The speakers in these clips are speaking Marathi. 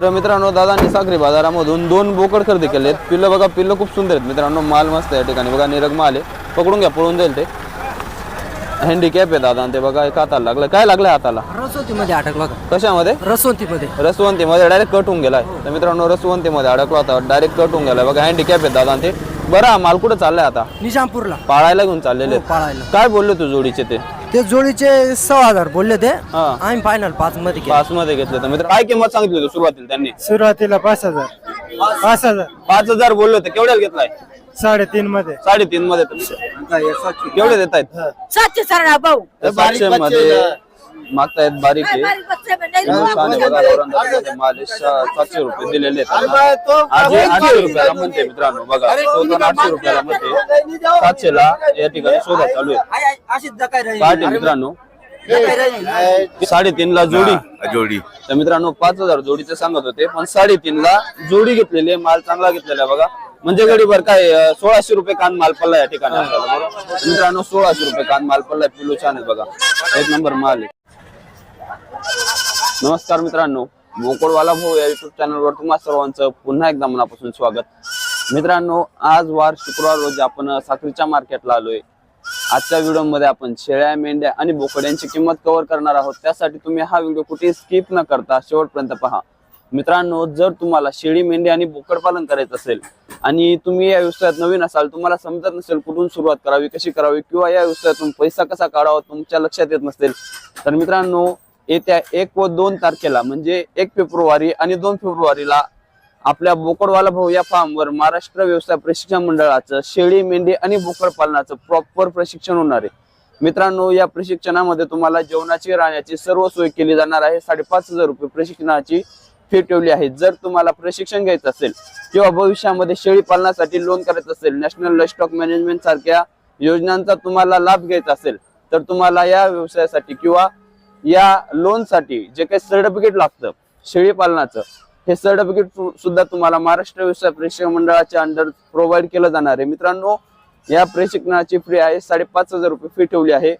तर मित्रांनो दादांनी साखरी बाजारामधून दोन बोकड खरेदी केले आहेत पिल्लं बघा पिल्लं खूप सुंदर आहेत. मित्रांनो माल मस्त आहे या ठिकाणी. बघा निरग माल आहे. पकडून घ्या पळून जाईल ते. हँडिकॅप आहे दादा ते बघा एक हाताला लागलं. काय लागलं हाताला? रसवंतीमध्ये अडकला कशामध्ये? रसवंतीमध्ये. रसवंतीमध्ये डायरेक्ट कट होऊन गेलाय. तर मित्रांनो रसवंतीमध्ये अडकला होता डायरेक्ट कट होऊन गेलाय. बघा हँडिकॅप आहे दादा ते. बरं हा माल कुठं चाललाय आता? निजामपूरला. पाळायला घेऊन चाललेले आहेत. पाळायला. काय बोलले तू जोडीचे ते? ते जोडीचे सहा हजार बोलले ते. हा. आम्ही फायनल पाच मध्ये केले. पाच मध्ये घेतले तर मित्र काय किंमत सांगितली होती सुरुवातीला त्यांनी? सुरुवातीला पाच हजार. पाच हजार. पाच हजार बोलले होते. केवढ्याला घेतलाय? साडेतीन मध्ये. साडेतीन मध्ये. तर केवढे देत आहेत सातशे सरणा भाऊ. सातशे मध्ये मागतायत बारीक आहे. बारीक बघा सातशे रुपये दिलेले आहेत. आठशे रुपयाला म्हणते मित्रांनो बघा आठशे रुपयाला म्हणते. सातशे ला या ठिकाणी शोधा चालू आहे. मित्रांनो. साडेतीन ला जोडी. जोडी. तर मित्रांनो पाच हजार जोडीचे सांगत होते पण साडेतीन ला जोडी घेतलेली आहे माल चांगला घेतलेला आहे बघा. म्हणजे गडीभर काय सोळाशे रुपये कान माल पडला या ठिकाणी मित्रांनो सोळाशे रुपये कान माल पडलाय पिलू छान आहे बघा. एक नंबर माल आहे. नमस्कार मित्रांनो बोकडवाला भाऊ या युट्यूब चॅनलवर तुम्हा सर्वांचं पुन्हा एकदा मनापासून स्वागत. मित्रांनो आज वार शुक्रवार रोजी आपण साखरीच्या मार्केटला आलोय. आजच्या व्हिडिओमध्ये आपण शेळ्या मेंढ्या आणि बोकड्यांची किंमत कव्हर करणार आहोत. त्यासाठी तुम्ही हा व्हिडिओ कुठेही स्किप न करता शेवटपर्यंत पहा. मित्रांनो जर तुम्हाला शेळी मेंढी आणि बोकड पालन करायचं असेल आणि तुम्ही या व्यवसायात नवीन असाल तुम्हाला समजत नसेल कुठून सुरुवात करावी कशी करावी किंवा या व्यवसायातून पैसा कसा काढावा तुमच्या लक्षात येत नसेल तर मित्रांनो येत्या एक व दोन तारखेला म्हणजे एक फेब्रुवारी आणि दोन फेब्रुवारीला आपल्या बोकडवाला भाऊ या फार्मवर महाराष्ट्र व्यवसाय प्रशिक्षण मंडळाचं शेळी मेंढी आणि बोकड पालनाचं प्रॉपर प्रशिक्षण होणार आहे. मित्रांनो या प्रशिक्षणामध्ये तुम्हाला जेवणाची राहण्याची सर्व सोय केली जाणार आहे. साडेपाच हजार रुपये प्रशिक्षणाची फी ठेवली आहे. जर तुम्हाला प्रशिक्षण घ्यायचं असेल किंवा भविष्यामध्ये शेळी पालनासाठी लोन करायचं असेल नॅशनल स्टॉक मॅनेजमेंट सारख्या योजनांचा तुम्हाला लाभ घ्यायचा असेल तर तुम्हाला या व्यवसायासाठी किंवा या लोनसाठी जे काही सर्टिफिकेट लागतं शेळी पालनाचं हे सर्टिफिकेट सुद्धा तुम्हाला महाराष्ट्र व्यवसाय प्रशिक्षण मंडळाच्या अंडर प्रोव्हाइड केलं जाणार आहे. मित्रांनो या प्रशिक्षणाची फी आहे साडेपाच हजार रुपये फी ठेवली आहे.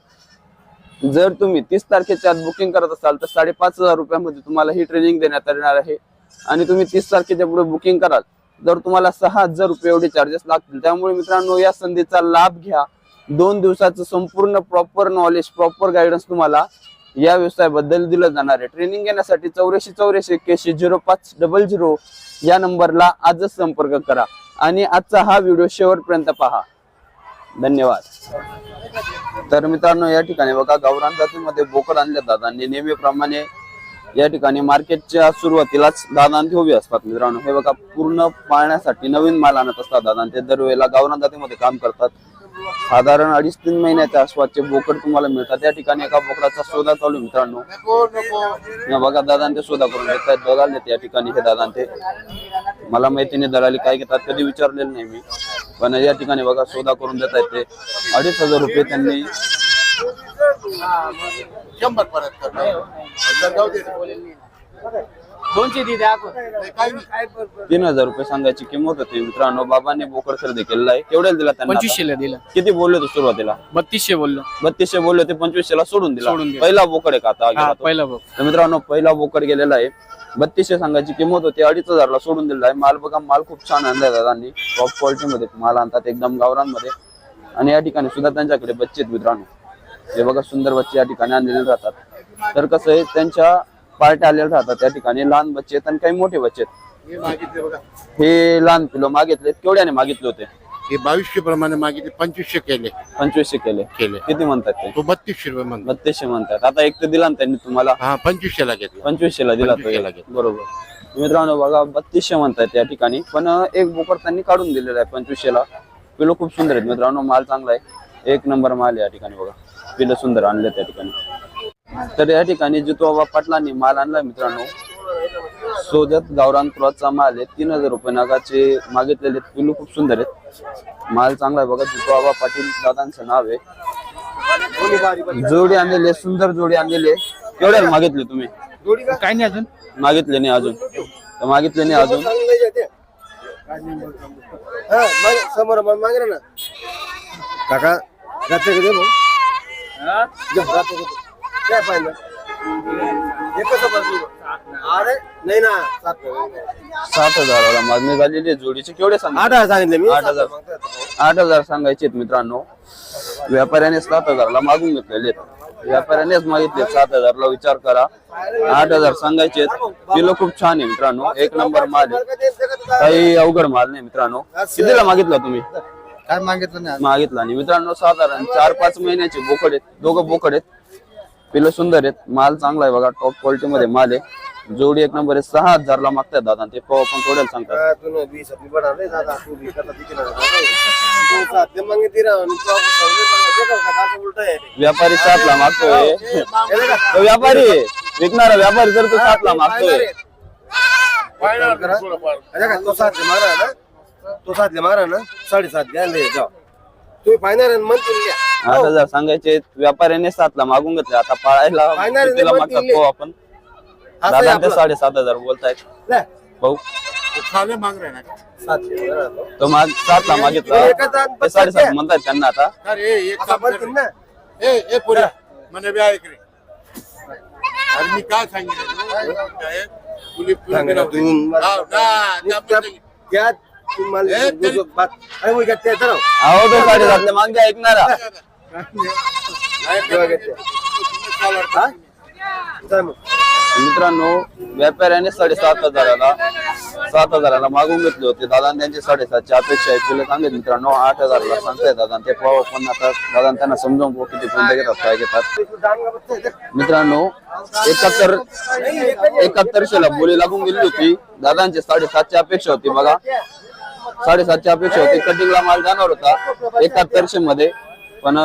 जर तुम्ही तीस तारखेच्या आत बुकिंग करत असाल तर साडेपाच हजार रुपयामध्ये तुम्हाला ही ट्रेनिंग देण्यात येणार आहे. आणि तुम्ही तीस तारखेच्या पुढे बुकिंग कराल तर तुम्हाला सहा हजार रुपये एवढे चार्जेस लागतील. त्यामुळे मित्रांनो या संधीचा लाभ घ्या. दोन दिवसाचं संपूर्ण प्रॉपर नॉलेज प्रॉपर गायडन्स तुम्हाला या व्यवसायाबद्दल दिलं जाणार आहे. ट्रेनिंग घेण्यासाठी चौऱ्याऐंशी चौऱ्याऐंशी एक्क्याऐंशी झिरो पाच डबल झिरो या नंबरला आजच संपर्क करा. आणि आजचा हा व्हिडिओ शेवटपर्यंत पहा. धन्यवाद. तर मित्रांनो या ठिकाणी बघा गावरान जातीमध्ये बोकड आणले दादांनी नेहमीप्रमाणे या ठिकाणी मार्केटच्या सुरुवातीलाच दादांती उभी असतात मित्रांनो. हे बघा पूर्ण पाळण्यासाठी नवीन माल आणत असतात दादा ते दरवेळेला गावरान जातीमध्ये काम करतात. साधारण अडीच तीन महिन्याच्या आसपासचे बोकड तुम्हाला मिळतात त्या ठिकाणी एका बोकडाचा शोधा चालू मित्रांनो. या बघा दादा ते शोधा करून घेतात दलाल आहेत या ठिकाणी हे दादा ते मला माहिती नाही दलाली काय घेतात कधी विचारलेलं नाही मी. पण या ठिकाणी बघा शोधा करून देत आहेत ते. अडीच हजार रुपये त्यांनी तीन हजार रुपये सांगायची किंमत होती. मित्रांनो बाबांनी बोकड खरेदी केलेला आहे. केवढ्याला दिला त्यांना आता? पंचवीसशेला दिलं. किती बोलले होते सुरुवातीला? बत्तीसशे बोललो. बत्तीसशे बोलले होते पंचवीसशे ला सोडून दिला. सोडून दिला. पहिला बोकड आहे का आता? गेला हा तो? पहिला बघ तर मित्रांनो पहिला बोकड गेलेला आहे. बत्तीसशे सांगायची किंमत होती अडीच हजारला सोडून दिलेला आहे. माल बघा माल खूप छान आणलाय दादांनी. टॉप क्वालिटी मध्ये माल आणतात एकदम गावरांमध्ये आणि या ठिकाणी सुद्धा त्यांच्याकडे बच्चे आहेत मित्रांनो. हे बघा सुंदर बच्चे या ठिकाणी आणलेले राहतात. तर कसं आहे त्यांच्या पार्ट्या आलेल्या राहतात त्या ठिकाणी. लहान बच्चे आहेत आणि काही मोठे बच्चे आहेत. हे लहान पिलो मागितले केवढ्याने मागितले होते? हे बावीसशे प्रमाणे मागितले पंचवीसशे केले. पंचवीसशे केले. केले. किती म्हणतात ते? तो बत्तीसशे रुपये म्हणतो बत्तीसशे म्हणतात. आता एक तर दिला ना त्यांनी तुम्हाला? हा पंचवीसशे ला घेतला. पंचवीसशे ला दिला तो 2500 ला एक. घेतला. बरोबर. मित्रांनो बघा बत्तीसशे म्हणतायत या ठिकाणी. पण अं, एक बोकड त्यांनी काढून दिलेला आहे पंचवीसशे ला पिलो खूप सुंदर आहेत मित्रांनो माल चांगला आहे. एक नंबर माल आहे या ठिकाणी बघा. पिलं सुंदर आणले त्या ठिकाणी. तर या ठिकाणी जितो बाबा पाटलांनी माल आणलाय मित्रांनो. सोजत गावरान क्रॉसचा माल आहे. तीन हजार रुपये नागाचे मागितलेले आहेत. पिलू खूप सुंदर आहेत. माल चांगला आहे बघा. जितो बाबा पाटील दादांचं नाव आहे. जोडी आणलेली सुंदर जोडी आणलेली आहे. केवढ्याला मागितले तुम्ही? काय नाही अजून? मागितले नाही अजून. तर मागितले नाही अजून. समोर मागे ना. काका काय पाहिलं? एकच बदलू. अरे नाही ना सात सात हजाराला मागणी झालेली आहे जोडीचे. केवढे सांगा आठ हजार सांगितले मी. आठ हजार. आठ हजार सांगायचे आहेत मित्रांनो. व्यापाऱ्याने सात हजारला मागून घेतलेले आहेत. व्यापाऱ्यानेच मागितले सात हजारला. विचार करा. आठ हजार सांगायचे आहेत. किलो खूप छान आहे मित्रांनो. एक नंबर माल आहे. काही अवघड माल नाही मित्रांनो. कितीला मागितला तुम्ही? काय मागितलं नाही मागितला आणि मित्रांनो साधारण चार पाच महिन्याचे बोकड आहेत. दोघं बोकड आहेत. पिलं सुंदर आहेत. माल चांगला आहे बघा टॉप क्वालिटी मध्ये माल आहे. जोडी एक नंबर आहे सहा हजारला मागतात दादा ते पाव पण थोड्याला सांगतात. व्यापारी सातला मागतोय. तो व्यापारी. विकणारा व्यापारी तर तो सातला मागतोय. अच्छा का तो साथ ले मारा ना? तो साथ ले मारा ना? साढ़े सात गया ले जाओ तू फायनल मन तुम लिया आठ हजार सांगायचे व्यापाऱ्याने सातला मागून घेतले आता पाळायला Final कितीला मध्ये मागतात दिले. पाहू आपण? असं दादा आहे ते आपलं. साडेसात हजार बोलतायत. ले भाऊ? खाले माग रहे ना सात तो माग सातला मागितला. ते साडेसात म्हणतात त्यांना आता. अरे एक असा काम पण कर तुम ना. ए ए पुरे मने बी ऐक रे. अरे मी काय सांगितलं तू क्या? अहो तो. साडेसातले मागे. ऐकणारा मित्रांनो व्यापाऱ्याने साडेसात हजाराला सात हजाराला मागून घेतले होते. दादा त्यांचे साडेसातची अपेक्षा आहे. तुला सांगेल मित्रांनो आठ हजाराला सांगताय दादा ते पाव पण आता दादा त्यांना समजावून पाहू किती पर्यंत घेतात काय घेतात. मित्रांनो एकाहत्तर एकाहत्तरशेला बोली लागून गेली होती. दादांचे साडेसातची अपेक्षा होती बघा. साडेसातची अपेक्षा होती. कटिंगला माल जाणार होता एकाहत्तरशे मध्ये पण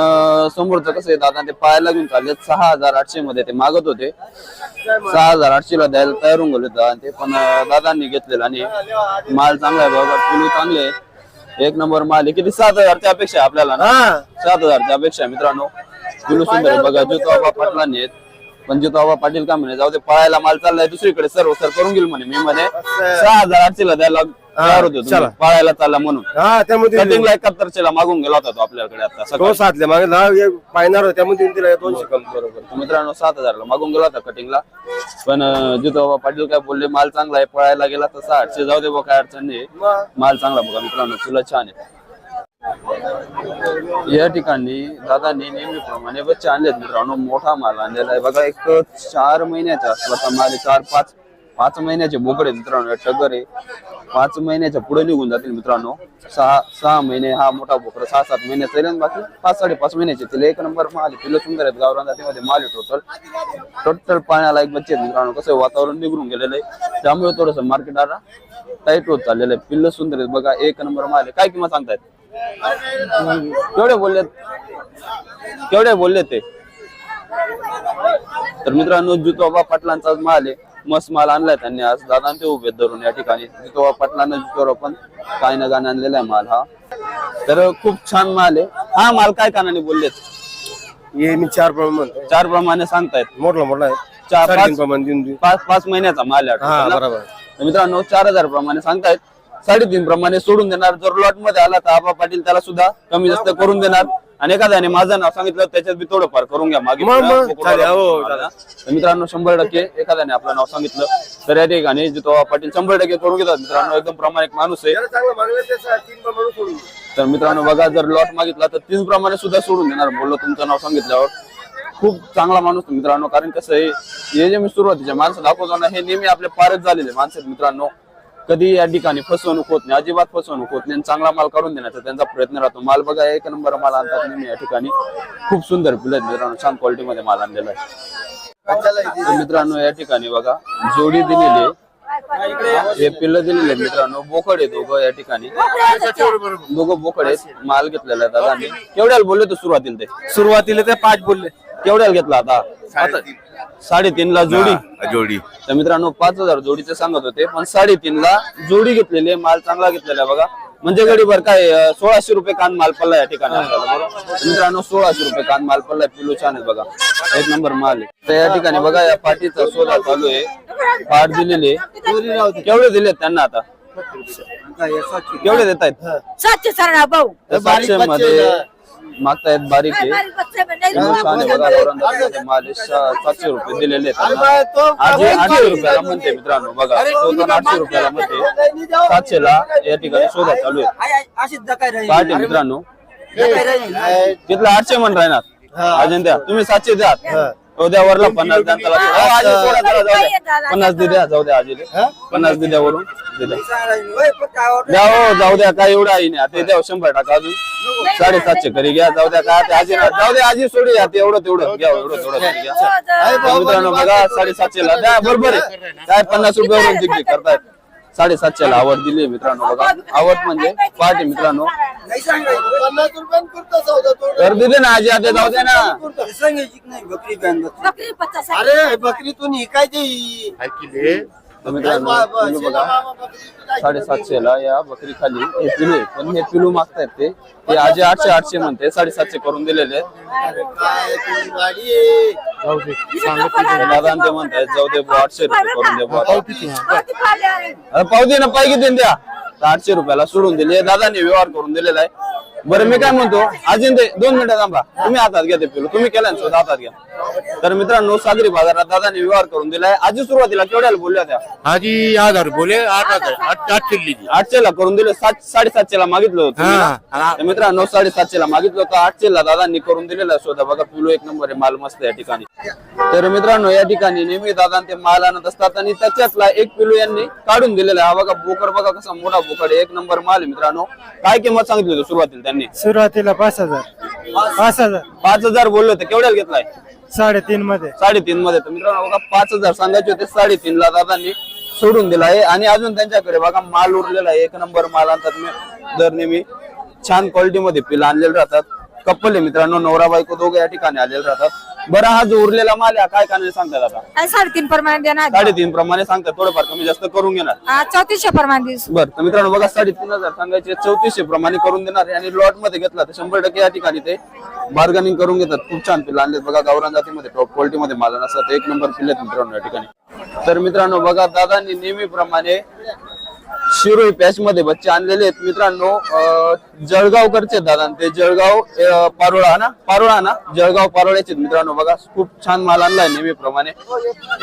समोरचं कसं आहे दादा ते पायाला घेऊन चालले सहा हजार आठशे मध्ये ते मागत होते. सहा हजार आठशे ला द्यायला तयार होऊन गेले दादा ते पण दादांनी घेतलेला आणि माल चांगला आहे बाबा पिलू चांगले. एक नंबर माल आहे. किती? सात हजारच्या अपेक्षा आहे आपल्याला ना? सात हजारच्या अपेक्षा आहे मित्रांनो. पिलू सुंदर आहे. बघा जितो आबा पाटलांनी आहेत. पण जितो आबा पाटील का म्हणे जाऊ दे पळायला माल चाललाय दुसरीकडे. सर्व सर करून घेईल म्हणे. मी म्हणे सहा हजार आठशे ला द्यायला तयार होते तुम्ही. पळायला चालला म्हणून. हाँ त्यामध्ये कटिंगला ला मागून गेला होता तो आपल्याकडे आता. तो सकाळी. मागे फायनल होता त्यामध्ये दिला दोनशे कम बरोबर. तर मित्रांनो सात हजारला मागून गेला होता कटिंगला पण अं, जितो बाबा पाटील काय बोलले माल चांगला आहे पळायला गेला तर सहा आठशे जाऊ दे बघा काय अडचण नाही. माल चांगला बघा मित्रांनो तुला छान आहे. या ठिकाणी दादांनी नेहमीप्रमाणे बच्चे आणलेत मित्रांनो मोठा माल आणलेला आहे. बघा एक चार महिन्याचा स्वतः माल आहे, चार पाच पाच महिन्याचे बोकडे मित्रांनो टगर. आहे पाच महिन्याच्या पुढे निघून जातील मित्रांनो. सहा सहा महिने हा मोठा बोकड सहा सात महिन्याचा येईल बाकी पाच साडेपाच महिन्याचे तिला एक नंबर माल आहे. तिला सुंदर आहेत गावरान जातीमध्ये माल टोटल टोटल पाण्याला एक बच्चे मित्रांनो. कसं वातावरण निघून गेलेलं आहे. त्यामुळे थोडस मार्केट आता टाईट होत चाललेलं आहे. पिल्ल सुंदर आहेत बघा एक नंबर माल काय किंमत सांगतायत? केवढे बोललेत? केवढे बोलले ते? तर मित्रांनो जुतोबा पाटलांचा माल आहे. मस्त माल आणलाय त्यांनी आज. दादा ते उभे धरून या ठिकाणी. जितोबा पाटलांना जितोबा पण काय न गाणं आणलेला आहे माल हा. तर खूप छान माल आहे. हा माल काय कानाने बोललेत? ये मी चार प्रमाण चार प्रमाणे सांगतायत. मोठला मोठला आहे. चार साडेतीन पाच प्रमाण देऊन देऊ. पाच पाच महिन्याचा माल आहे हा वाटतं. बरोबर. तर मित्रांनो चार हजार प्रमाणे सांगतायत. साडेतीन प्रमाणे सोडून देणार. जर लॉटमध्ये आला तर आबा पाटील त्याला सुद्धा कमी जास्त करून देणार. आणि एखाद्याने माझं नाव सांगितलं त्याच्यात बी थोडंफार करून घ्या. मागे मग, मग, पुढं चालेल, हो, बोकडवाला चालेल. तर मित्रांनो शंभर टक्के एखाद्याने आपलं नाव सांगितलं तर या ठिकाणी जितो पाटील शंभर टक्के करून घेतात मित्रांनो एकदम प्रामाणिक माणूस आहे. त्याला चांगलं मागलं ते सा- तीन प्रमाण सोडून देऊ. तर मित्रांनो बघा जर लॉट मागितला तर तीन प्रमाणे सुद्धा सोडून देणार बोललो तुमचं नाव सांगितल्यावर. खूप चांगला माणूस आहे मित्रांनो कारण कसं आहे हे जे मी सुरुवातीचे माणसं दाखवतो ना हे नेहमी आपले पारच झालेले माणसं आहेत मित्रांनो. कधी या ठिकाणी फसवणूक होत नाही अजिबात फसवणूक होत नाही आणि चांगला माल काढून देण्याचा त्यांचा प्रयत्न राहतो. माल बघा एक नंबर माल आणतात नेहमी या ठिकाणी खूप सुंदर मित्रांनो छान क्वालिटी मध्ये माल आणलेला आहे. तर मित्रांनो या ठिकाणी बघा जोडी दिलेली आहे. हे पिल्लं दिलेले मित्रांनो बोकड आहे दोघं या ठिकाणी. दोघं बोकड आहेत माल घेतलेला आहे दादांनी. केवढ्याला बोलले तर सुरुवातीला ते? सुरुवातीला ते पाच बोलले. केवढ्याला घेतला आता? साडेतीन ला जोडी जोडी. तर मित्रांनो पाच हजार जोडीचे सांगत होते पण साडेतीन ला जोडी घेतलेली आहे माल चांगला घेतलेला आहे बघा. म्हणजे गडीभर काय अं, सोळाशे रुपये कान माल पडला या ठिकाणी आपल्याला मित्रांनो सोळाशे रुपये कान माल पडलाय पिलो छान आहे बघा. एक नंबर माल आहे. तर या ठिकाणी बघा या पाठीचा शोधा चालू आहे. पाठ दिलेली आहे. केवढे दिलेत त्यांना आता? केवढे देत आहेत सातशे सरणा भाऊ. सातशे मध्ये मागतायत बारीक आहे. बारीक आहे माल सातशे रुपये दिलेले आहेत. आठशे रुपयाला म्हणते मित्रांनो बघा. आठशे रुपयाला म्हणते. सातशे ला या ठिकाणी शोधा चालू आहे. पहाटे मित्रांनो. तिथलं आठशे म्हण राहणार. अजंत्या तुम्ही सातशे द्या. हो द्या वरला पन्नास द्या त्याला हो, आजी सोडा, चला, जाऊ द्या. पन्नास दे द्या जाऊ द्या आजीले. पन्नास दे द्या वरून दे द्या द्या हो जाऊ द्या काय एवढं आहे नाही. ते द्या हो, शंभर टाका अजून. साडेसातशे करी घ्या जाऊ द्या काय ते आजी जाऊ द्या आजी सोडी घ्या ते एवढं तेवढं. घ्या एवढं तेवढं. तरी घ्या तर मित्रांनो बघा साडेसातशे ला द्या बरोबर आहे. काय पन्नास रुपयावरून जिंकली करतायत. साडेसातशे ला आवड दिली मित्रांनो बघा. आवड म्हणजे पहाटे मित्रांनो. तो तर दिले ना आजी आता जाऊ दे ना. बकरी पचास अरे बकरीतून इकायची ऐकले तर मित्रांनो पिलू बघा. साडेसातशे ला या बकरी खाली. हे पिलू आहे पण हे पिलू मागतायत ते. ते आजी आठशे आठशे म्हणते साडेसातशे करून दिलेले दादा ते म्हणतायत जाऊ दे बुवा, आठशे रुपये करून दे बुवा. अरे दे ना पाहिजे देऊन द्या. तर आठशे रुपयाला सोडून दिले. दादाने व्यवहार करून दिलेला आहे. बरं मी काय म्हणतो अजून ते दोन मिनिटं थांबा. तुम्ही हातात घ्या ते पिलू तुम्ही केलं ना स्वतः हातात घ्या. तर मित्रांनो सागरी बाजारात दादाने व्यवहार करून दिलाय. आजी सुरुवातीला केवढ्याला बोलल्या त्या आजी हजार बोले आठ हजार आठशे ला करून दिले सात साडेसातशे ला मागितलं होतं. तुम्ही ना? हा. तर मित्रांनो साडेसातशे ला मागितलं होतं आठशे ला दादांनी करून दिलेला. शोधा बघा पिलू एक नंबर आहे माल मस्त या ठिकाणी. तर मित्रांनो या ठिकाणी नेहमी दादा ते माल आणत असतात आणि त्याच्यातला एक पिलू यांनी काढून दिलेला आहे. हा बघा बोकड बघा कसा मोठा बोकड आहे. एक नंबर माल आहे मित्रांनो. काय किंमत सांगितली होती सुरुवातीला त्यांनी? सुरुवातीला पाच हजार. पाच हजार. पाच हजार बोलले होते. केवढ्याला घेतलाय? साडेतीन मध्ये. साडेतीन मध्ये. तर मित्रांनो बघा पाच हजार सांगायचे होते साडेतीन ला दादांनी सोडून दिला आहे. आणि अजून त्यांच्याकडे बघा माल उरलेला आहे. एक नंबर माल आणतात मी- दर नेहमी. छान क्वालिटी मध्ये पिलं आणलेले राहतात. कपल आहे मित्रांनो नवरा बायको दोघे या ठिकाणी आलेले राहतात. बरं हा जो उरलेला माल आहे हा काय कानाने सांगतात आता? आणि साडेतीन प्रमाणे देणार. साडेतीन प्रमाणे सांगतात थोडंफार कमी जास्त करून घेणार. हा, चौतीसशे प्रमाणे देस बर तर मित्रांनो बघा साडेतीन हजार सांगायचे चौतीसशे प्रमाणे करून देणार आहे. आणि लॉटमध्ये घेतला तर शंभर टक्के या ठिकाणी ते बार्गनिंग करून घेतात. खूप छान पिल्लं आणलेत. बघा गावरान जातीमध्ये टॉप क्वालिटी मध्ये माल असतात एक नंबर पिल्ले मित्रांनो या ठिकाणी. तर मित्रांनो बघा दादांनी नेहमीप्रमाणे शिरोई पॅच मध्ये बच्चे आणलेले आहेत. मित्रांनो अं, जळगावकडचे आहेत दादा. ते जळगाव पारोळा ना? पारोळा ना? जळगाव पारोळ्याचे आहेत मित्रांनो. बघा खूप छान माल आणलाय नेहमीप्रमाणे.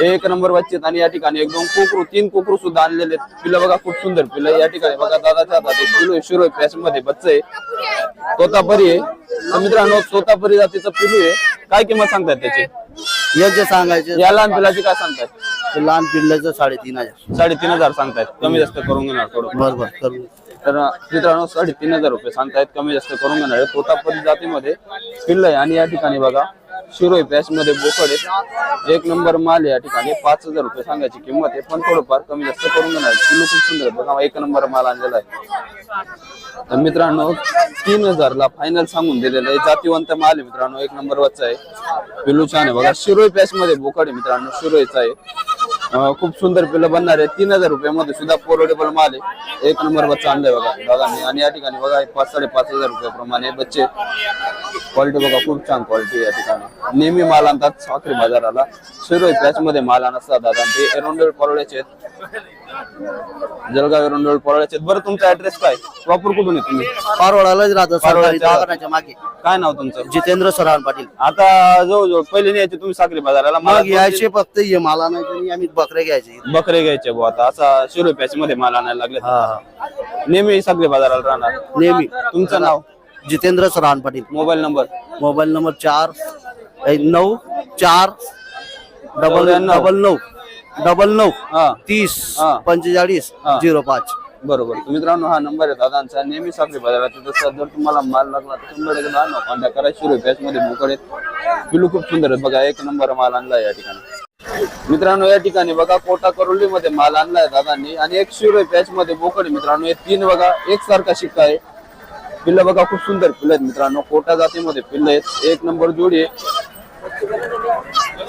एक नंबर बच्चे आणि या ठिकाणी एक दोन कोकरू तीन कोकरू सुद्धा आणलेले आहेत. पिलं बघा खूप सुंदर पिलं. या ठिकाणी बघा दादाच्या हातात एक पिलू शिरोई पॅच मध्ये बच्चे आहे. तोतापरी आहे. मित्रांनो तोतापरी जातीचं पिलू आहे. काय किंमत सांगतात त्याची? योग्य सांगायचे या लहान पिलाची काय सांगतायत लहान पिल्ल्याचं साडेतीन हजार. साडेतीन हजार सांगतायत. कमी जास्त करून घेणार थोडं बरोबर करून तर मित्रांनो साडेतीन हजार रुपये सांगतायत. कमी जास्त करून घेणार आहे. तोतापरी जातीमध्ये पिल्ल आहे. आणि या ठिकाणी बघा शिरोई पॅच मध्ये बोकड आहे. एक नंबर माल या ठिकाणी. पाच हजार रुपये सांगायची किंमत आहे. पण थोडंफार कमी जास्त करून देणार किलो खूप सुंदर बघा एक नंबर माल आणलेला आहे. तर मित्रांनो तीन हजार ला फायनल सांगून दिलेलं आहे. जातीवंत माल आहे मित्रांनो. एक नंबर वरचा आहे. पिलू छान आहे. बघा शिरोई पॅच मध्ये बोकड आहे मित्रांनो. शिरोईचा आहे. खूप सुंदर पिल्लं बनणार आहे. तीन हजार रुपयामध्ये सुद्धा पोरोडेबल माल आहे. एक नंबर बच्चा आणलाय बघा. दादांनी आणि या ठिकाणी बघा पाच साडेपाच हजार रुपयाप्रमाणे बच्चे. क्वालिटी बघा खूप छान क्वालिटी या ठिकाणी. नेहमी माल आणतात साखरी बाजाराला. शिरोई पॅच मध्ये माल आणतात दादा. ते एरोंडोल परोड्याचे आहेत. जळगाव एरोंडोल परोळ्याचे बरं तुमचा ऍड्रेस काय? प्रॉपर कुठून आहे तुम्ही? पारवडालाच राहतं सरकारी पारोळ्याच्या- दवाखान्याच्या मागे. काय नाव तुमचं? जितेंद्र सरान पाटील. आता जवळजवळ पहिले न्यायचे तुम्ही साखरी बाजाराला. मला मग यायचे फक्त ये मला नाही तरी आम्ही बकरे घ्यायचे. बकरे घ्यायचे बुवा आता. असा पॅच मध्ये माल आणायला लागले. हा हा. नेहमी साखरी बाजाराला राहणार. नेहमी. तुमचं नाव? Jitendra Saran Patil. Mobile number? Mobile number चार ए, नऊ चार डबल चौऱ्याण्णव. डबल नऊ. डबल नऊ हा. तीस. पंचेचाळीस. झिरो पाच. बरोबर. तर मित्रांनो हा नंबर आहे दादांचा. नेहमी साखरी बाजारात जसं जर तुम्हाला माल लागला तर शंभर टक्के नऊ कांदा करा. शिरोई पॅच मध्ये आहेत. पिलू खूप सुंदर आहेत. बघा एक नंबर माल आणलाय या ठिकाणी. मित्रांनो या ठिकाणी बघा कोटा करोली मध्ये माल आणलाय दादांनी. आणि एक शिरोई पॅच मध्ये बोकड आहे मित्रांनो हे तीन बघा एक सारखा शिक्का आहे. पिल्लं बघा खूप सुंदर पिल्लं आहेत मित्रांनो. कोटा जातीमध्ये पिल्लं आहेत. एक नंबर जोडी आहे.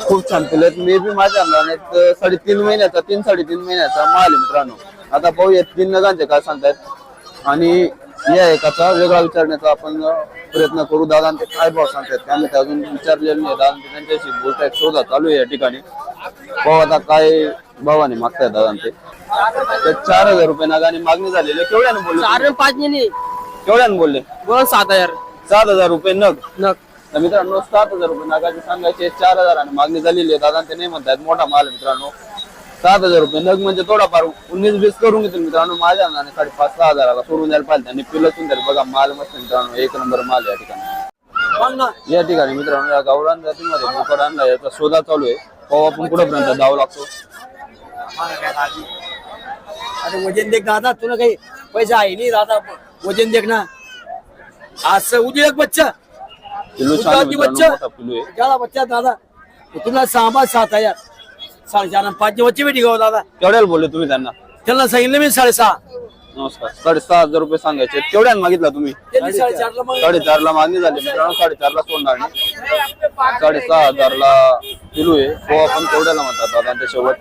खूप छान पिल्लं मे बी माझ्या अंदाजाने साडेतीन महिन्याचा तीन साडेतीन महिन्याचा माल आहे मित्रांनो. आता पाहूया तीन नगांचे काय सांगतायत? आणि या एकाचा वेगळा विचारण्याचा आपण प्रयत्न करू. दादा ते काय भाव सांगतायत? त्यामुळे ते अजून विचारलेलं नाही. दादा त्यांच्याशी बोलतायत. शोधा चालू आहे या ठिकाणी. पाहू आता काय भावाने मागतायत दादा ते? तर चार हजार रुपये नगाने मागणी झालेली आहे. केवढ्याने बोलले तुम्ही? पाच मिनिट केवढ्याने बोलले? बोल सात हजार. सात हजार रुपये नग. नग. तर मित्रांनो सात हजार रुपये नगाचे सांगायचे चार हजार आणि मागणी झालेली आहे. दादा ते नाही म्हणतात मोठा माल आहे मित्रांनो. सात हजार रुपये नग म्हणजे थोडाफार उन्नीस बीस करून घेतील मित्रांनो. माझ्या अंदाने साडेपाच सहा हजाराला सोडून द्यायला पाहिजे. त्यांनी पिलं सुंदर बघा माल मस्त मित्रांनो. एक नंबर माल या ठिकाणी. या ठिकाणी मित्रांनो या गावरान जातीमध्ये बोकड आणला याचा शोधा चालू आहे. पाहू आपण कुठपर्यंत जावं लागतो. अरे वजन देख दादा तुला काही पैसा आहे नाही दादा वजन देख ना. आज से उद्या बच्चा. पिलू छान आहे गुजराती मित्रांनो बच्चा मोठा पिलू आहे. केला बच्चा दादा तुला सहा पाच सात हजार. साडेचार आणि पाचचे बच्चे भेटी गाव दादा. केवढ्याला बोलले तुम्ही त्यांना. त्यांना सांगितलं मी साडेसहा. नमस्कार. साडेसहा हजार रुपये सांगायचे. केवढ्यात मागितला तुम्ही? साडेचार ला मागणी झाली. मित्रांनो साडेचार ला सोडणार नाही. साडेसहा हजार ला किलो आहे. तो आपण तेवढ्याला म्हणतात दादा ते शेवट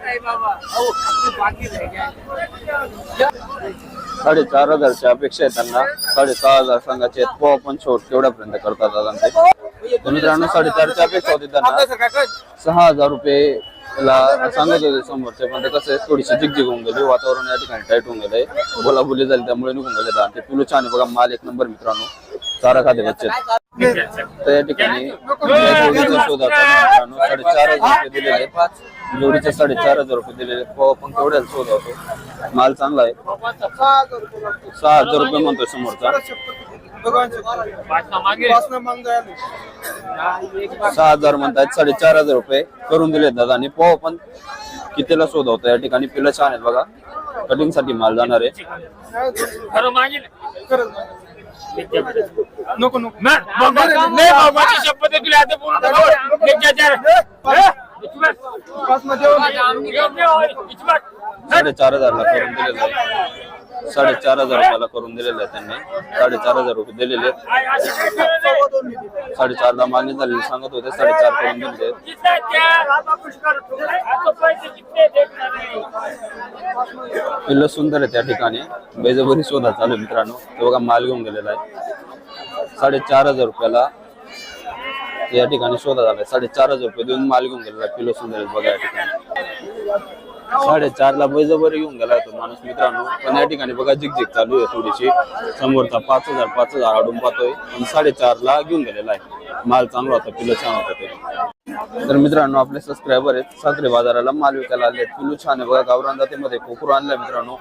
साडेचार हजारच्या अपेक्षा आहे त्यांना. साडेसहा हजार सांगायचे आहेत. तो आपण शेवट केवढ्यापर्यंत करतात दादा ते? तर मित्रांनो साडेचारच्या अपेक्षा होती त्यांना. सहा हजार रुपये ला सांगत होते समोरचे पण ते कसं आहे, थोडीशी जिगजिग होऊन गेली. वातावरण या ठिकाणी टाईट होऊन गेलंय. बोलाबोली झाली त्यामुळे निघून गेले ते पिलू छान आहे बघा माल एक नंबर मित्रांनो. चारा खाते बच्चे. तर या ठिकाणी जोडीचा शोध आता मित्रांनो साडेचार हजार रुपये दिलेले आहेत. जोडीचे साडेचार हजार रुपये दिलेले पाव पण आपण शोध होतो माल चांगला आहे. सहा हजार रुपये म्हणतोय समोरचा. सहा हजार म्हणतात साडेचार हजार रुपये करून दिले दादा. आणि पाहू आपण कितीला शोध होतो या ठिकाणी? पिलं छान आहेत बघा. कटिंगसाठी माल जाणार आहे. शपथ आहे तुला आता बोलू नको. साडेचार हजारला करून दिलेलं आहे साडेचार हजार रुपयाला करून दिलेला आहे त्यांनी. साडेचार हजार रुपये दिलेले आहेत. साडेचार ला मागणी झालेली सांगत होते साडेचार करून दिलेले आहेत. सुंदर आहे त्या ठिकाणी. बेजबरी शोधा चालू मित्रांनो. ते बघा माल घेऊन गेलेला आहे. साडेचार हजार रुपयाला या ठिकाणी शोधा झालाय. साडेचार हजार रुपये देऊन माल घेऊन गेलेला आहे. सुंदर बघा या ठिकाणी. साडेचार ला बैजबरी घेऊन गेलाय तो माणूस मित्रांनो. पण या ठिकाणी बघा झिकझिक चालू आहे थोडीशी. समोरचा पाच हजार पाच हजार आडून पाहतोय. पण साडेचार ला घेऊन गेलेला आहे. माल चांगला होता पिलं छान होता ते. तर मित्रांनो आपले सबस्क्रायबर आहेत. साखरे बाजाराला माल विकायला आले पिलू छान आहे बघा गावरान जातीमध्ये कोकरू आणलाय मित्रांनो.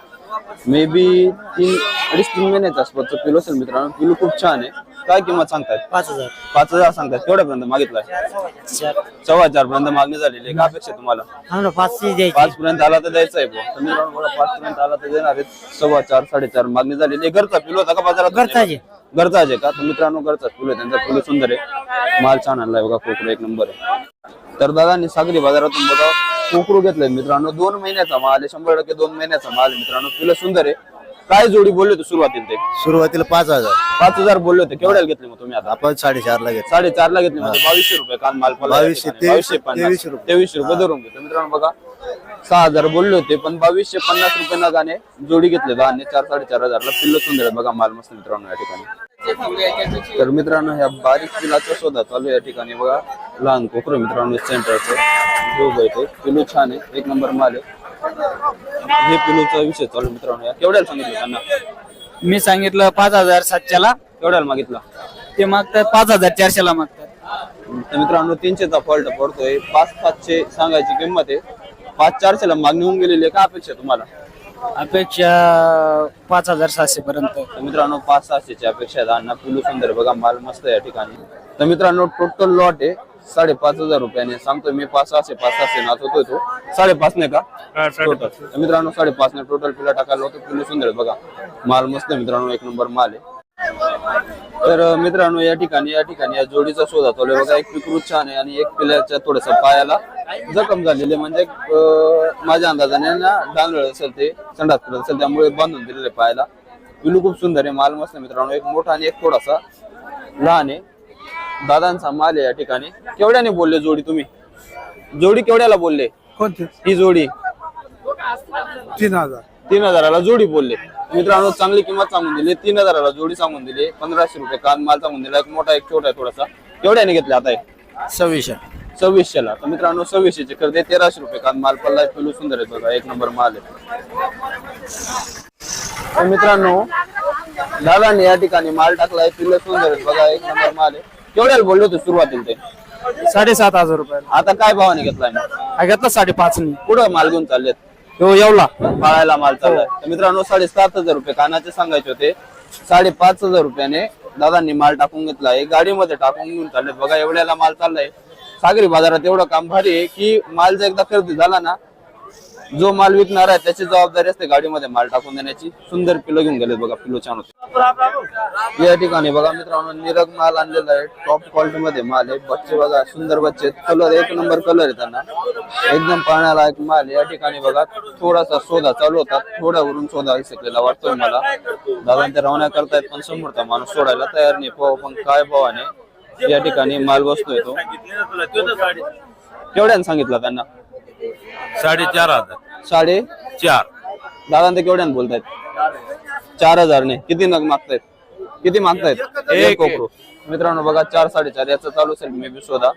मे बी तीन अडीच तीन महिन्याच्या आसपासचं पिलू असेल मित्रांनो. पिलू खूप छान आहे. काय किंमत सांगतायत? पाच हजार. पाच हजार सांगतायत. केवढ्यापर्यंत मागितलाय? सव्वा चार पर्यंत मागणी झालेली आहे. काय अपेक्षा तुम्हाला? ना पाचशे द्यायची. पाच पर्यंत आला तर द्यायचा आहे बुवा. तर मित्रांनो बघा पाच पर्यंत आला तर देणार आहेत. सव्वा चार साडेचार मागणी झालेली आहे. घरचा पिलो होता का बाजारात? घरचाच आहे. गरजा आहे का? तर मित्रांनो घरचाच फुलं त्यांचं त्यांचा सुंदर आहे. माल छान आणलाय बघा कोकरू एक नंबर आहे. तर दादांनी सागरी बाजारातून बघा कोकरू घेतलंय मित्रांनो. दोन महिन्याचा माल आहे शंभर टक्के दोन महिन्याचा माल मित्रांनो फुलं सुंदर आहे. काय जोडी बोलले होते सुरुवातीला ते. सुरुवातीला पाच हजार. पाच हजार बोलले होते. केवढ्याला घेतले मग तुम्ही आता? आपण साडेचार ला घेतो साडेचार ला घेतले म्हणजे बावीसशे रुपये काल माल बावीसशे, या ठिकाणी. बावीसशे तेवीस- पन्नास. तेवीसशे रुपये. तेवीसशे रुपये धरून घेतो मित्रांनो बघा. सहा हजार बोलले होते पण बावीसशे पन्नास रुपये नगाने जोडी घेतले. आणि चार साडेचार हजारला पिल्ल सुंदर आहे बघा माल मस्त मित्रांनो या ठिकाणी. तर मित्रांनो ह्या बारीक पिलाचा शोधा चालू आहे या ठिकाणी. बघा लहान कोकरं मित्रांनो सेंटरचं जो येतो पिलू छान आहे. एक नंबर माल आहे. हे पिलूचा विषय चालू मित्रांनो. केवढ्याला सांगितलं त्यांना? मी सांगितलं पाच हजार सातशेला. केवढ्याला मागितला? ते मागतात पाच हजार चारशेला मागतात. तर मित्रांनो तीनशेचा फॉल्ट पडतोय. पाच सातशे सांगायची किंमत आहे. पाच चारशेला मागणी होऊन गेलेली आहे. का अपेक्षा आहे तुम्हाला? अपेक्षा पाच हजार सातशे पर्यंत. तर मित्रांनो पाच सहाशेची अपेक्षा आहे. अण्णा पिलू सुंदर बघा माल मस्त आहे या ठिकाणी. तर मित्रांनो टोटल लॉट आहे. साडेपाच हजार रुपयाने. सांगतोय मी पाच सहाशे पाच सहाशे नाचवतोय तो. साडेपाच नाही का? टोटल तर मित्रांनो साडेपाच ने टोटल पिला टाकायला होतो पिलू सुंदर. आहे बघा माल मस्त आहे मित्रांनो एक नंबर माल आहे. तर अं, मित्रांनो या ठिकाणी या ठिकाणी या जोडीचा शोध चालू आहे. बघा एक पिकृत छान आहे आणि एक पिल्याच्या थोडस पायाला जखम झालेली आहे. म्हणजे अं, माझ्या अंदाजाने ना डांगळ असेल ते संडास करत असेल त्यामुळे बांधून दिलेले पायाला. पिलू खूप सुंदर आहे माल मस्त आहे मित्रांनो. एक मोठा आणि एक थोडासा लहान आहे. दादांचा माल आहे या ठिकाणी. केवढ्याने बोलले जोडी तुम्ही? जोडी केवढ्याला बोलले? कोणते? ही जोडी. तीन हजार. तीन हजाराला जोडी बोलले. मित्रांनो चांगली किंमत सांगून दिली. तीन हजाराला जोडी सांगून दिली. पंधराशे रुपये कान माल सांगून दिला. एक मोठा एक छोटा आहे थोडासा. केवढ्याने घेतले आता हे? सव्वीसशे. सव्वीसशेला. तर मित्रांनो सव्वीसशेचे खरेदी तेराशे रुपये कान माल पडलाय पिलू सुंदर आहे बघा. एक नंबर माल आहे. तर मित्रांनो दादांनी या ठिकाणी माल टाकलाय पिल्ल सुंदर आहेत बघा. एक नंबर माल आहे. केवढ्याला बोलले होते सुरुवातीला ते. साडेसात हजार रुपये. आता काय भावाने घेतलाय? मग हा घेतला साडेपाच कुठं माल घेऊन चाललेत? हो येवला. पाळायला माल चाललाय. तर मित्रांनो साडेसात हजार रुपये कानाचे सांगायचे होते. साडेपाच हजार रुपयाने दादांनी माल टाकून घेतला आहे. गाडीमध्ये टाकून घेऊन चाललेत. बघा एवढ्याला माल चाललाय. सागरी बाजारात एवढं काम भारी आहे की माल जर एकदा खरेदी झाला ना जो माल विकणार आहे त्याची जबाबदारी असते गाडीमध्ये माल टाकून देण्याची. सुंदर पिलो घेऊन गेले बघा पिलो छान होते. या ठिकाणी बघा मित्रांनो निरग माल आणलेला आहे. टॉप क्वालिटी मध्ये माल आहे. बच्चे बघा सुंदर बच्चे कलर एक नंबर कलर आहे त्यांना. एकदम पाहण्याला एक माल या ठिकाणी बघा थोडासा शोधा चालू होता. थोड्यावरून शोधा शिकलेला वाटतोय मला. दादा ते रवाना करतायत पण समोरचा माणूस सोडायला तयार नाही. पाहू पण काय भावाने या ठिकाणी माल बसतोय तो. केवढ्याने सांगितलं त्यांना? साडेचार हजार. साडे चार. दादा ते केवढ्याने बोलतायत? चार हजारने. किती नग मागतायत? किती मागतायत? एक. कोकरू. मित्रांनो बघा चार साडेचार. याचा चालू असेल मे बी शोधा.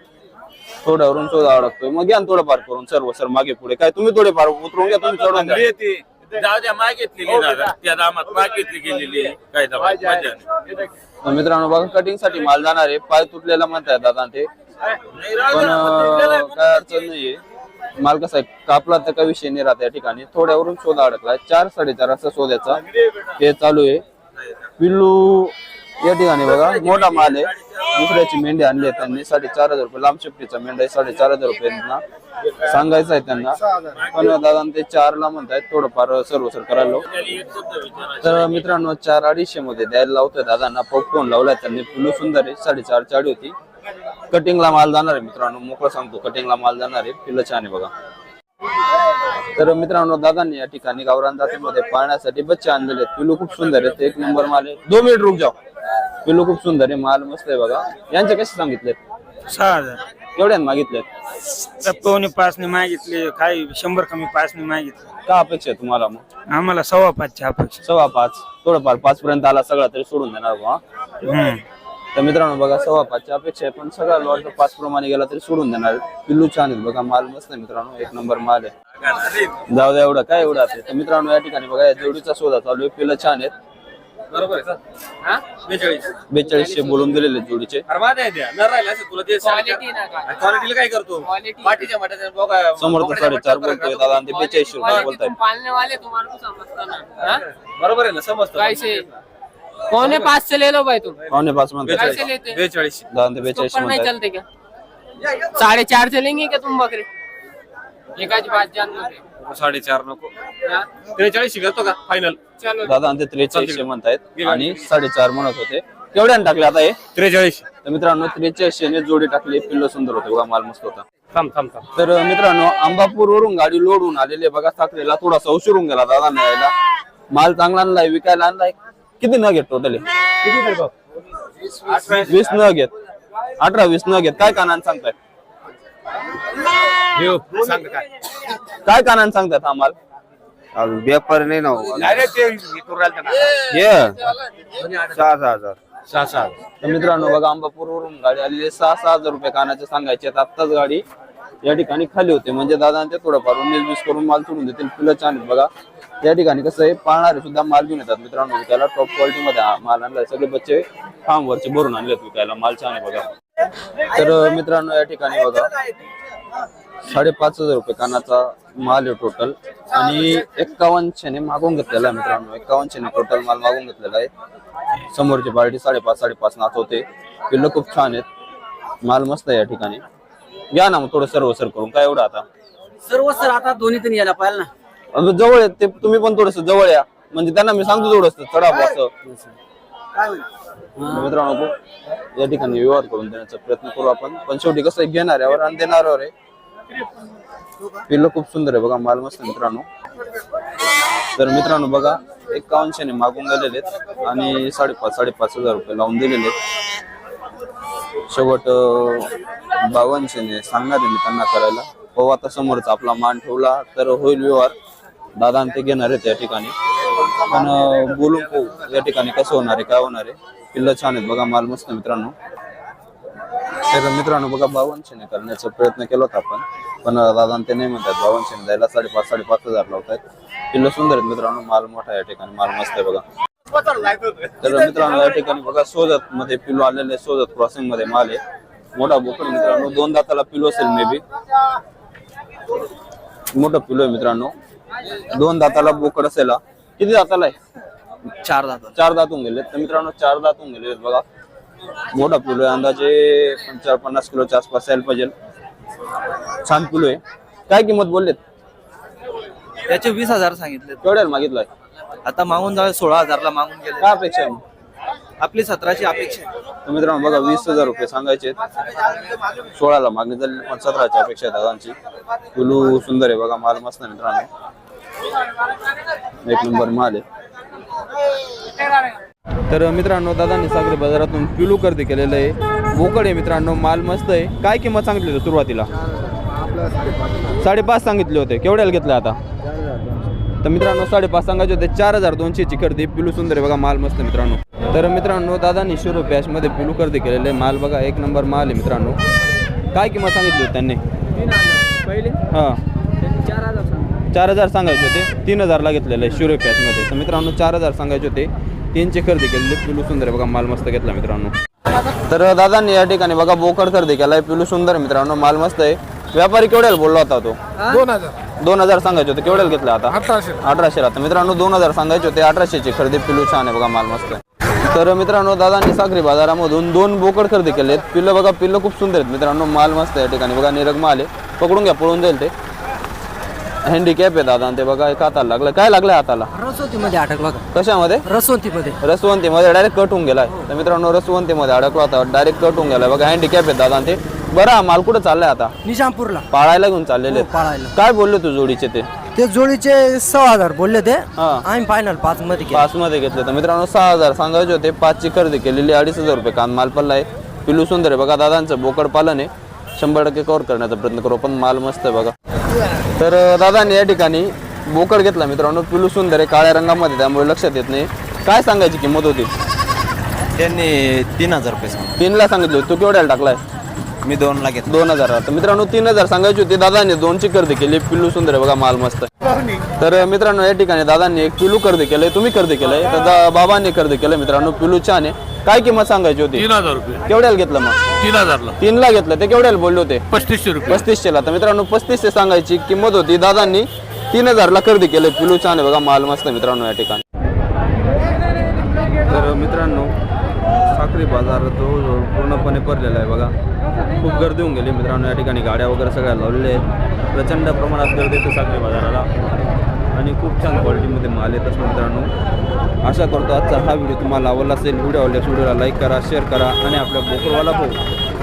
थोड्यावरून शोधा अडकतोय. मग घ्या ना थोडंफार करून. सर्व सर मागे पुढे. काय तुम्ही थोडेफार उतरून घ्या तुम्ही चढून द्या जाऊ द्या मागितलेली दादा. त्या दामात मागितली गेलेली. काय दामात मजा नाही. तर मित्रांनो बघा कटिंगसाठी माल जाणार आहे. पाय तुटलेला म्हणताय दादा ते पण अं, काय अडचण नाहीये. माल कसा आहे? कापला तर काही विषय नाही राहत या ठिकाणी. थोड्यावरून शोध अडकलाय चार साडेचार असा शोधायचा हे चालू आहे. पिल्लू या ठिकाणी बघा. मोठा माल आहे. दुसऱ्याची मेंढी आणली आहे त्यांनी. साडेचार हजार रुपये. लांब शिफ्टीचा मेंढा आहे. साडेचार हजार रुपये त्यांना सांगायचं आहे त्यांना. पण दादा ते चार ला म्हणतायत. थोडंफार सर्व सर करायला तर मित्रांनो चार अडीचशे मध्ये द्यायला लावतोय दादांना. फोन लावलाय त्यांनी. पिल्लू सुंदर आहे. साडेचार चाळी होती. कटिंगला माल जाणार आहे मित्रांनो. मोकळं सांगतो कटिंगला माल जाणार आहे. पिल्लं छान आहे बघा. तर मित्रांनो दादांनी या ठिकाणी गावरान जातीमध्ये पाळण्यासाठी बच्चे आणलेले आहेत. पिलू खूप सुंदर आहेत. एक नंबर माल आहे. दोन मिनिट रुक जाऊ पिलू खूप सुंदर आहे. माल मस्त आहे बघा. यांचे कसे सांगितलेत? सहा हजार. केवढ्याने मागितलेत. तर पावणे पाचने मागितले काही शंभर कमी पाचने मागितले. का अपेक्षा आहे तुम्हाला मग? आम्हाला सव्वा पाचची अपेक्षा. सव्वा पाच. थोडंफार पाच पर्यंत आला सगळा तरी सोडून देणार बा हम्म. तर मित्रांनो बघा सव्वा पाचची अपेक्षा आहे पण सगळा लॉट पाच प्रमाणे गेला तरी सोडून देणार. पिल्लू छान आहेत बघा माल मस्त आहे मित्रांनो एक नंबर माल आहे. जाऊ द्या एवढं काय एवढं आहे तर मित्रांनो या ठिकाणी बघा या जोडीचा शोधा चालू आहे पिल्लं छान आहेत. बेचाळीसशे बोलून दिलेले जोडीचे. समोर साडेचार बोलतोय दादा आणि ते बेचाळीसशे रुपये हाँ? बरोबर आहे ना समजतो. पौने पाँच से ले लो भाई तुम पावणे पाच म्हणतात कैसे लेते हैं? ऊपर नहीं चलते क्या साढ़े चार चलेंगे क्या तुम बकरे? एकाच बात जान लो साडेचार नको. त्रेचाळीस करतो का? फायनल चलो दादा आणि ते त्रेचाळीसशे म्हणतायत. आणि साडेचार म्हणत होते. केवढ्याने टाकले आता हे? त्रेचाळीस तर मित्रांनो त्रेचाळीसशे ने जोडी टाकली. पिल्लो सुंदर होते. बघा माल मस्त होता. थांब थांब थांब. तर मित्रांनो अंबापूर वरून गाडी लोडून आलेली आहे. बघा साखरेला थोडासा उशिरून गेला दादा न्यायला. माल चांगला आणलाय विकायला आणलाय. किती न घेत टोटली वीस न घेत अठरा वीस न घेत काय कानान सांगताय? सांग काय? काय कानान सांगतायत हा माल व्यापार नाही ना हो. डायरेक्ट ते इथून राहिलं ना. हे. सहा सहा हजार. सहा सहा तर मित्रांनो बघा अंबापूर वरून गाडी आलेली आहे. सहा सहा हजार रुपये कानाचे सांगायचे आहेत. आत्ताच गाडी या ठिकाणी खाली होते. म्हणजे दादा ते थोडंफार उन्नीस वीस करून माल सोडून देतील. फुलं छान आहेत बघा. या ठिकाणी कसं आहे पाळणारे सुद्धा माल घेऊन येतात मित्रांनो. त्याला टॉप क्वालिटी मध्ये माल आणलाय. सगळे बच्चे फार्म वरचे भरून आणलेत विकायला. माल छान आहे बघा. तर मित्रांनो या ठिकाणी बघा. साडेपाच हजार रुपये कानाचा माल आहे टोटल आणि एक्कावनशेने मागून घेतलेला आहे मित्रांनो. एक्कावनशेने टोटल माल मागून घेतलेला आहे. समोरची पार्टी साडेपाच साडेपाच नाच होते. पिल्लं खूप छान आहेत. माल मस्त आहे या ठिकाणी. घ्या ना मग थोडं सर्व सर करून. काय एवढं आता? सर्व सर आता दोन्हीतून यायला पाहिजे ना. अगं जवळ आहे ते तुम्ही पण थोडस जवळ या. म्हणजे त्यांना मी सांगतो थोडस चढा असं काय होईल? तर मित्रांनो या ठिकाणी व्यवहार करून देण्याचा प्रयत्न करू आपण. पण शेवटी कसं आहे, घेणाऱ्यावर आणि देणाऱ्यावर आहे. पिल्लं खूप सुंदर आहे बघा माल मस्त आहे मित्रांनो. तर मित्रांनो बघा एकावनशेने मागून गेलेले आहेत आणि साडेपाच साडेपाच हजार रुपये लावून दिलेले आहेत. शेवट बावनशेने सांगणार आहे मी त्यांना करायला. हो आता समोरचा आपला मान ठेवला तर होईल व्यवहार. दादा ते घेणार आहेत या ठिकाणी. पण बोलून पाहू या ठिकाणी कसं होणार आहे काय होणार आहे. किल्ला छान आहेत बघा माल मस्त मित्रांनो. तर मित्रांनो बघा बावनशेने करण्याचा प्रयत्न केला होता आपण. पण दादा ते नाही म्हणतात बावनशेने द्यायला साडेपाच साडेपाच हजार लावतायत. किल्ला सुंदर आहेत मित्रांनो माल मोठा या ठिकाणी माल मस्त आहे बघा. तर मित्रांनो या ठिकाणी बघा सोजत मध्ये पिलो आलेले सोजत क्रॉसिंगमध्ये माल आहे. मोठा बोकड मित्रांनो दोन दाताला पिलो असेल मे बी मोठं पिलो आहे मित्रांनो. दोन दाताला बोकड असेल. किती दाताला आहे? चार दादा चार दातून गेले तर मित्रांनो चार दातून गेले बघा. मोठा पिलो आहे अंदाजे पंचार पन्नास किलोच्या आसपास यायला पाहिजे. छान पिलो आहे. काय किंमत बोललेत? त्याचे वीस हजार सांगितले केवढ्याला मागितलाय? आता मागून जाऊ सोळा हजारला मागून गेले. काय अपेक्षा आहे? मग? आपली सतराची अपेक्षा आहे. तर मित्रांनो बघा वीस हजार रुपये सांगायचे सोळाला मागणी झाली पण सतराची अपेक्षा आहे दादांची. पिलू सुंदर आहे बघा माल मस्त आहे मित्रांनो. एक नंबर माल आहे. तर मित्रांनो दादांनी सागरी बाजारातून पिलू खरेदी केलेलं आहे. बोकड आहे मित्रांनो माल मस्त आहे. काय किंमत सांगितली होती सुरुवातीला? साडेपाच सांगितले होते. केवढ्याला घेतलं आता? तर मित्रांनो साडेपाच सांगायचे होते चार हजार दोनशेची खरेदी. पिलू सुंदर बघा माल मस्त मित्रांनो. तर मित्रांनो दादांनी शिरो मध्ये पिलू खरेदी केलेले. माल बघा एक नंबर माल आहे मित्रांनो. काय किंमत सांगितली होती त्यांनी? हां. चार हजार सांगायचे होते तीन हजारला घेतलेलं आहे शिरो मध्ये. तर मित्रांनो चार हजार सांगायचे होते तीनची खरेदी केलेली पिलू सुंदर बघा माल मस्त घेतला मित्रांनो. तर दादांनी या ठिकाणी बघा बोकड खरेदी केलाय पिलू सुंदर मित्रांनो माल मस्त आहे. व्यापारी केवढ्याला बोलला होता तो? दोन हजार. दोन हजार सांगायचे होते. केवढ्याला घेतला आता? अठराशे. अठराशे आता मित्रांनो दोन हजार सांगायचे होते. अठराशेची खरेदी पिलू छान आहे बघा माल मस्त आहे. तर मित्रांनो दादांनी साखरी बाजारामधून दोन बोकड खरेदी केलेत. पिल्लं बघा पिल्लं खूप सुंदर आहेत. मित्रांनो माल मस्त आहे या ठिकाणी. बघा निरग माल आहे. पकडून घ्या पळून जाईल ते. हँडिकॅप आहे दादा आणि ते बघा एक हाताला लागलं. काय लागलं हाताला? रसवतीमध्ये अडकला कशामध्ये? रसवतीमध्ये. रसवंतीमध्ये डायरेक्ट कट होऊन गेलाय. तर मित्रांनो रसवंतीमध्ये अडकला होता. डायरेक्ट कट होऊन गेलाय. बघा हँडिकॅप आहे दादा ते. बरं हा माल कुठं चाललाय आता? निजामपूरला. पाळायला घेऊन चाललेले आहेत. पाळायला. काय बोलले तू जोडीचे ते? ते जोडीचे सहा हजार बोलले ते हा. आम्ही फायनल पाच मध्ये केले. पाच मध्ये घेतले तर मित्रांनो सहा हजार सांगायचे होते. पाचची खरेदी केलेली अडीच हजार रुपये कान माल पडला आहे. पिलू सुंदर आहे. बघा दादांचं बोकड पालन आहे. शंभर टक्के कव्हर करण्याचा प्रयत्न करू. पण माल मस्त आहे बघा. तर अं, दादांनी या ठिकाणी बोकड घेतला मित्रांनो. पिलू सुंदर आहे. काळ्या रंगामध्ये त्यामुळे लक्षात येत नाही. काय सांगायची किंमत होती? त्यांनी तीन हजार रुपये सांग तीनला सांगितलं होतं. तू केवढ्याला टाकलाय? मी दोनला घेतला. दोन हजार तर मित्रांनो तीन हजार सांगायची होती. दादांनी दोनची खरेदी केली पिल्लू सुंदर आहे बघा माल मस्त. आहे. तर मित्रांनो या ठिकाणी दादांनी एक पिलू खरेदी केलंय तुम्ही खरेदी केलंय. तर दा- बाबांनी खरेदी केलंय मित्रांनो पिलू छान आहे. काय किंमत सांगायची होती? तीन हजार रुपये. केवढ्याला घेतलं मग? तीन हजारला. तीनला घेतलं ते केवढ्याला बोलले होते? पस्तीसशे रुपये. पस्तीसशेला. तर मित्रांनो पस्तीसशे सांगायची किंमत होती. दादांनी तीन हजारला खरेदी केले पिलू छान आहे बघा माल मस्त आहे मित्रांनो या ठिकाणी. तर मित्रांनो साखरी बाजार तो पूर्णपणे भरलेला आहे बघा. खूप गर्दी होऊन गेली मित्रांनो या ठिकाणी गाड्या वगैरे सगळ्या लावलेल्या आहेत. प्रचंड प्रमाणात गर्दी येते साखरी बाजाराला. आणि खूप छान क्वालिटीमध्ये माल येत असतो मित्रांनो. आशा करतो आजचा हा व्हिडिओ तुम्हाला आवडला असेल. व्हिडिओ आवडल्यास व्हिडिओला लाईक करा शेअर करा आणि आपल्या बोकरवाला भाऊ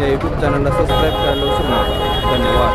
या यूट्यूब चॅनलला सबस्क्राईब करायला विसरू नका. धन्यवाद.